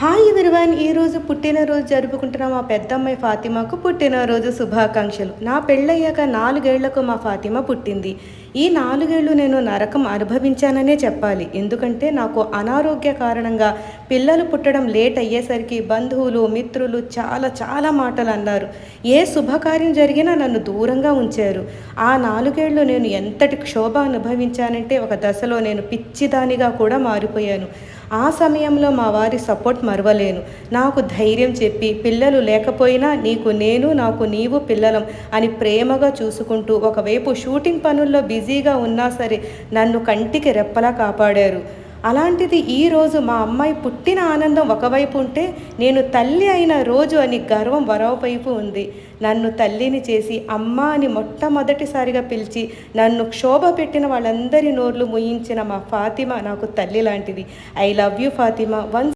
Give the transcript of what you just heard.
Hi విరువాన్ ఈరోజు పుట్టినరోజు జరుపుకుంటున్న మా పెద్దమ్మాయి ఫాతిమాకు పుట్టినరోజు శుభాకాంక్షలు. నా పెళ్ళయ్యాక నాలుగేళ్ళకు మా ఫాతిమా పుట్టింది. ఈ నాలుగేళ్ళు నేను నరకం అనుభవించాననే చెప్పాలి. ఎందుకంటే నాకు అనారోగ్య కారణంగా పిల్లలు పుట్టడం లేట్ అయ్యేసరికి బంధువులు మిత్రులు చాలా చాలా మాటలు అన్నారు. ఏ శుభకార్యం జరిగినా నన్ను దూరంగా ఉంచారు. ఆ నాలుగేళ్ళు నేను ఎంతటి క్షోభ అనుభవించానంటే ఒక దశలో నేను పిచ్చిదానిగా కూడా మారిపోయాను. ఆ సమయంలో మా వారి సపోర్ట్ మరవలేను. నాకు ధైర్యం చెప్పి పిల్లలు లేకపోయినా నీకు నేను నాకు నీవు పిల్లలం అని ప్రేమగా చూసుకుంటూ ఒకవైపు షూటింగ్ పనుల్లో బిజీగా ఉన్నా సరే నన్ను కంటికి రెప్పలా కాపాడారు. అలాంటిది ఈరోజు మా అమ్మాయి పుట్టిన ఆనందం ఒకవైపు ఉంటే నేను తల్లి అయిన రోజు అని గర్వం మరోవైపు ఉంది. నన్ను తల్లిని చేసి అమ్మ అని మొట్టమొదటిసారిగా పిలిచి నన్ను క్షోభ పెట్టిన వాళ్ళందరి నోర్లు ముయించిన మా ఫాతిమా నాకు తల్లి లాంటిది. I love you Fatima. Once